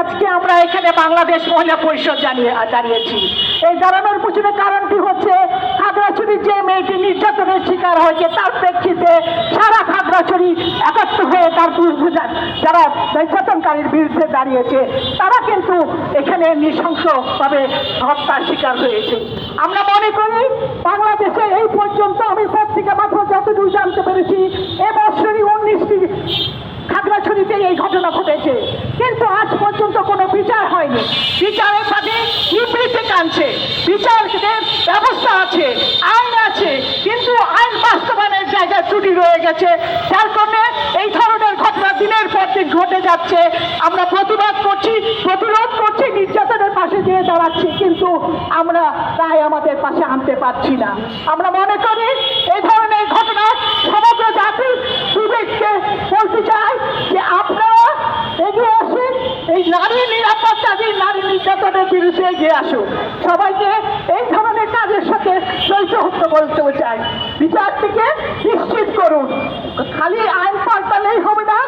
আজকে আমরা এখানে বাংলাদেশ মহিলা পরিষদ জানিয়ে জানিয়েছি। এই দাঁড়ানোর পিছনে কারণটি হচ্ছে খাগড়াছড়ি যে মেয়েটি নির্যাতনের শিকার হয়েছে, তার প্রেক্ষিতে সারা খাগড়াছড়ি একাত্ম হয়ে তার যারা নির্যাতনকারীর বিরুদ্ধে দাঁড়িয়েছে, তারা কিন্তু এখানে নৃশংসভাবে হত্যার শিকার হয়েছে। আমরা মনে করি, বাংলাদেশে এই পর্যন্ত আমি পত্রিকা মাত্র যতদূর জানতে পেরেছি এবছরই উনিশটি খাগড়াছড়িতে এই ঘটনা ঘটেছে কিন্তু আজ পর্যন্ত কোনো বিচার হয়নি বিচারের সাথে বিবৃতি কানছে বিচারের ব্যবস্থা আছে, আইন আছে, কিন্তু আইন বাস্তবায়নের জায়গায় ত্রুটি রয়ে গেছে। যার কারণে এই ধরনের ঘটনা দিনের পর দিন ঘটে যাচ্ছে। আমরা প্রতিবাদ করছি, প্রতিরোধ করছি, নির্যাতনের পাশে দিয়ে দাঁড়াচ্ছি, কিন্তু আমরা তাই আমাদের পাশে আনতে পারছি না। আমরা মনে করি এই ধরনের ঘটনা বিরুদ্ধে এগিয়ে আসুন সবাইকে এই ধরনের কাজের সাথে জড়িত হতে বলতে চাই বিচারটিকে নিশ্চিত করুন। খালি আইন পাল্টালেই হবে না,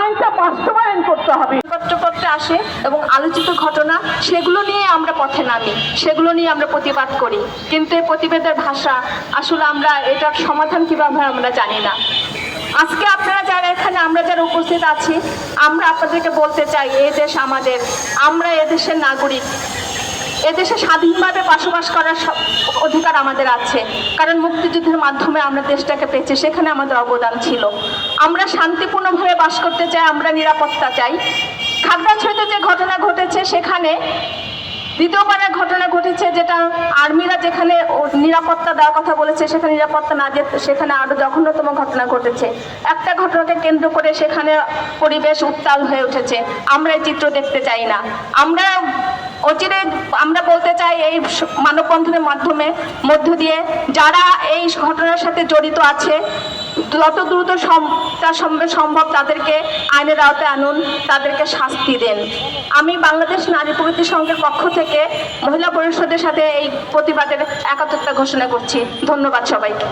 আইনটা বাস্তবায়ন করতে হবে। পত্র করতে আসে এবং আলোচিত ঘটনা, সেগুলো নিয়ে আমরা পথে নামি, সেগুলো নিয়ে আমরা প্রতিবাদ করি। কিন্তু এই প্রতিবাদের ভাষা, আসলে আমরা এটার সমাধান কীভাবে আমরা জানি না। আজকে আপনারা যারা এখানে, আমরা যারা উপস্থিত আছি, আমরা আপনাদেরকে বলতে চাই এই দেশ আমাদের। আমরা এদেশের নাগরিক। এদেশে স্বাধীনভাবে বসবাস করার অধিকার আমাদের আছে। কারণ মুক্তিযুদ্ধের মাধ্যমে আমরা দেশটাকে পেয়েছি, সেখানে আমাদের অবদান ছিল। আমরা শান্তিপূর্ণভাবে বাস করতে চাই, আমরা নিরাপত্তা চাই। খাগড়াছড়িতে যে ঘটনা ঘটেছে, সেখানে দ্বিতীয়বারের ঘটনা ঘটেছে যেটা আর্মিরা যেখানে নিরাপত্তা দেওয়ার কথা বলেছে, সেখানে নিরাপত্তা না দিয়ে সেখানে আরও জঘন্যতম ঘটনা ঘটেছে। একটা ঘটনাকে কেন্দ্র করে সেখানে পরিবেশ উত্তাল হয়ে উঠেছে। আমরা এই চিত্র দেখতে চাই না। আমরা অচিরে আমরা বলতে চাই এই মানববন্ধনের মাধ্যমে মধ্য দিয়ে যারা এই ঘটনার সাথে জড়িত আছে, যত দ্রুত তার সম্ভব সম্ভব তাদেরকে আইনের আওতায় আনুন, তাদেরকে শাস্তি দেন। আমি বাংলাদেশ নারী প্রগতি সংঘের পক্ষ থেকে মহিলা পরিষদের সাথে এই প্রতিবাদের একাত্মতা ঘোষণা করছি। ধন্যবাদ সবাইকে।